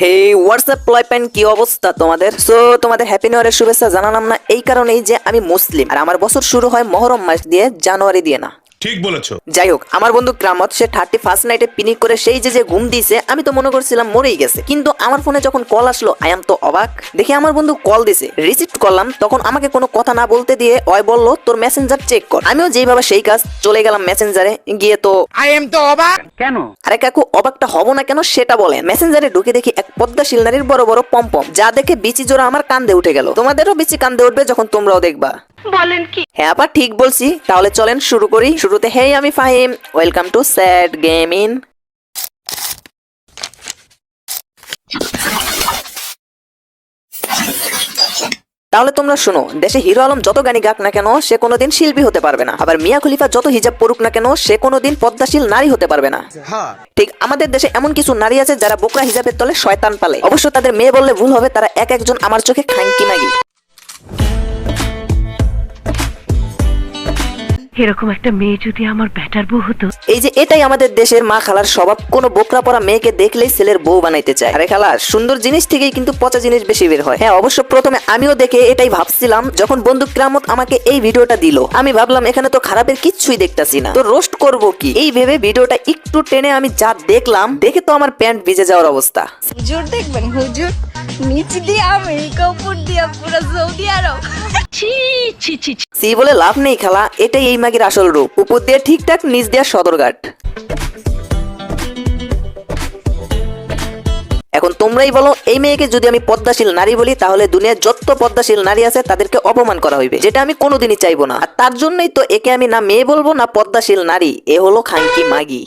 হে WhatsApp প্লয়পেন কি অবস্থা তোমাদের? সো তোমাদের হ্যাপি নিউ শুভেচ্ছা জানালাম না, এই কারণেই যে আমি মুসলিম। আর আমার বছর শুরু হয় মহরম মাস দিয়ে, জানুয়ারি দিয়ে না। ঠিক বলেছ। যাই হোক আমার বন্ধু ক্রামত সে থার্টি ফার্স্ট নাইটে পিনিক করে সেই যে যে ঘুম দিয়েছে আমি তো মনে করছিলাম মরেই গেছে। কিন্তু আমার ফোনে যখন কল আসলো আই এম তো অবাক। দেখি আমার বন্ধু কল দিছে। রিসিভ করলাম তখন আমাকে কোনো কথা না বলতে দিয়ে অয় বলল তোর মেসেঞ্জার চেক কর। আমিও যেইভাবে সেই কাজ চলে গেলাম মেসেঞ্জারে গিয়ে তো আই এম তো অবাক। কেন? আরে কাকু অবাকটা হব না কেন সেটা বলেন। মেসেঞ্জারে ঢুকে দেখি এক পদ্মাশীল নারীর বড় বড় পম্পম যা দেখে বিচি জোড়া আমার কান্দে উঠে গেল। তোমাদেরও বিচি কান্দে উঠবে যখন তোমরাও দেখবা। বলেন কি? হ্যাঁ আপা ঠিক বলছি। তাহলে চলেন শুরু করি। শুরুতে হেই আমি Fahim. Welcome to sad gaming তাহলে তোমরা শোনো দেশে হিরো আলম যত গানি গাক না কেন সে কোনোদিন শিল্পী হতে পারবে না। আবার মিয়া খলিফা যত হিজাব পড়ুক না কেন সে কোনোদিন পদ্মাশীল নারী হতে পারবে না। ঠিক আমাদের দেশে এমন কিছু নারী আছে যারা বোকরা হিজাবের তলে শয়তান পালে। অবশ্য তাদের মেয়ে বললে ভুল হবে তারা এক একজন আমার চোখে খাঙ্কি মাগি। এরকম একটা মেয়ে যদি আমার ব্যাটার বউ হতো? এই যে এটাই আমাদের দেশের মা খালার স্বভাব। কোনো বোকরা পরা মেয়েকে দেখলেই ছেলের বউ বানাইতে চায়। আরে খালা সুন্দর জিনিস থেকেই কিন্তু পচা জিনিস বেশি বের হয়। হ্যাঁ অবশ্য প্রথমে আমিও দেখে এটাই ভাবছিলাম যখন বন্ধু ক্রামত আমাকে এই ভিডিওটা দিল। আমি ভাবলাম এখানে তো খারাপের কিচ্ছুই দেখতাছি না। তো রোস্ট করব কি? এই ভেবে ভিডিওটা একটু টেনে আমি যা দেখলাম দেখে তো আমার প্যান্ট ভিজে যাওয়ার অবস্থা। হুজুর দেখবেন হুজুর। নিচ দিয়ে আমেরিকা উপর দিয়ে পুরো সৌদি আরব। ছি ছি ছি ছি। সি বলে লাভ নেই খেলা, এটাই এই মাগির আসল রূপ। উপর দিয়ে ঠিকঠাক, নিচ দিয়ে সদরঘাট। এখন তোমরাই বলো, এই মেয়েকে যদি আমি পদ্মাশীল নারী বলি, তাহলে দুনিয়ার যত পদ্মাশীল নারী আছে, তাদেরকে অপমান করা হইবে। যেটা আমি কোনোদিনই চাইব না। আর তার জন্যই তো একে আমি না মেয়ে বলব, না পদ্মাশীল নারী। এ হলো খাঙ্কি মাগি।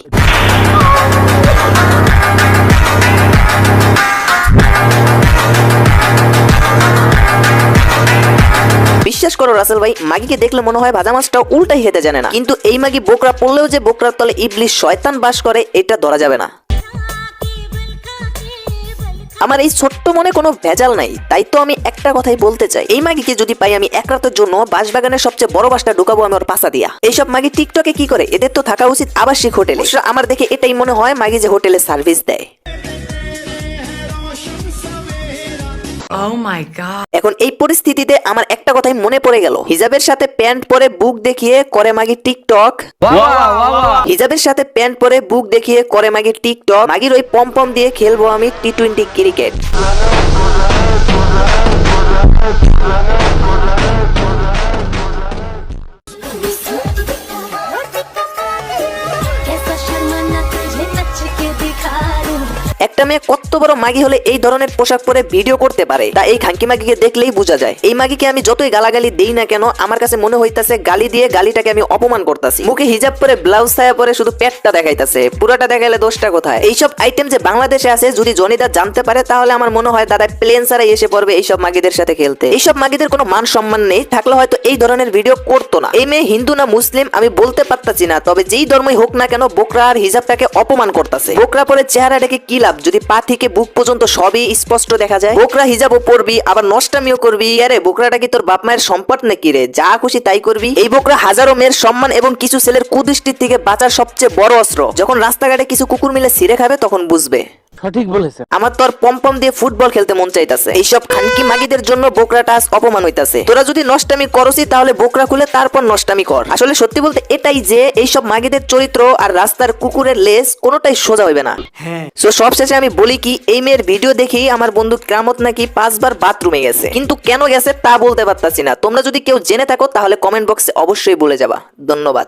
বিশ্বাস করো, রাসেল ভাই, মাগিকে দেখলে মনে হয় ভাজা মাছটা উল্টাই হেতে জানে না। কিন্তু এই মাগি বোকরা পড়লেও যে বোকরার তলে ইবলিশ শয়তান বাস করে, এটা ধরা যাবে না। আমার এই ছোট্ট মনে কোনো ভেজাল নাই, তাই তো আমি একটা কথাই বলতে চাই। এই মাগিকে যদি পাই আমি এক রাতের জন্য বাঁশবাগানের সবচেয়ে বড় বাসটা ঢুকাবো আমি ওর পাশা দিয়া। এইসব মাগি টিকটকে কি করে? এদের তো থাকা উচিত আবাসিক হোটেলে। আমার দেখে এটাই মনে হয় মাগি যে হোটেলে সার্ভিস দেয়। এখন এই পরিস্থিতিতে আমার একটা কথাই মনে পড়ে গেল। হিজাবের সাথে প্যান্ট পরে বুক দেখিয়ে করে মাগি টিকটক। হিজাবের সাথে প্যান্ট পরে বুক দেখিয়ে করে মাগি টিকটক। মাগির ওই পম পম দিয়ে খেলব আমি টি টোয়েন্টি ক্রিকেট। মেয়ে কত বড় মাগি হলে এই ধরনের পোশাক পরে ভিডিও করতে পারে? তা এই খাঙ্কি মাগিকে দেখলেই বোঝা যায়। এই মাগিকে আমি যতই গালাগালি দেই না কেন, আমার কাছে মনে হইতাছে গালি দিয়ে গালিটাকে আমি অপমান করতেছি। মুখে হিজাব পরে ব্লাউজ ছায়া পরে শুধু পেটটা দেখাইতাছে। পুরাটা দেখাইলে দোষটা কোথায়? এইসব আইটেম যে বাংলাদেশে আছে, যদি জনিদা জানতে পারে, তাহলে আমার মনে হয় দাদা প্লেন ছাড়াই এসে পড়বে এইসব মাগিদের সাথে খেলতে। এইসব মাগিদের কোনো মান সম্মান নেই, থাকলে হয়তো এই ধরনের ভিডিও করতো না। এই মেয়ে হিন্দু না মুসলিম, আমি বলতে পারতাছি না, তবে যেই ধর্মই হোক না কেন, বোকরা আর হিজাবটাকে অপমান করতেছে। বোকরা পরে চেহারা ডেকে কি লাভ? যদি পা থেকে বুক পর্যন্ত সবই স্পষ্ট দেখা যায়, বোকরা হিজাবও পরবি, আবার নষ্টামিও করবি। আরে বোকরাটা কি তোর বাপ মায়ের সম্পদ নাকি রে? যা খুশি তাই করবি। এই বোকরা হাজারো মেয়ের সম্মান এবং কিছু ছেলের কুদৃষ্টির থেকে বাঁচার সবচেয়ে বড় অস্ত্র। যখন রাস্তাঘাটে কিছু কুকুর মিলে সিরে খাবে, তখন বুঝবে। সঠিক বলেছে আমার তো আর পম্পম দিয়ে ফুটবল খেলতে মন চাইতাছে। এইসব খানকি মাগিদের জন্য বোকরাটা আজ অপমান হইতাছে। তোরা যদি নষ্টামি করসি তাহলে বোকরা খুলে তারপর নষ্টামি কর। আসলে সত্যি বলতে এটাই যে এইসব মাগিদের চরিত্র আর রাস্তার কুকুরের লেস কোনোটাই সোজা হইবে না। সো সব শেষে আমি বলি কি এই মেয়ের ভিডিও দেখেই আমার বন্ধু ক্রামত নাকি পাঁচবার বাথরুমে গেছে। কিন্তু কেন গেছে তা বলতে পারতাছি না। তোমরা যদি কেউ জেনে থাকো তাহলে কমেন্ট বক্সে অবশ্যই বলে যাবা। ধন্যবাদ।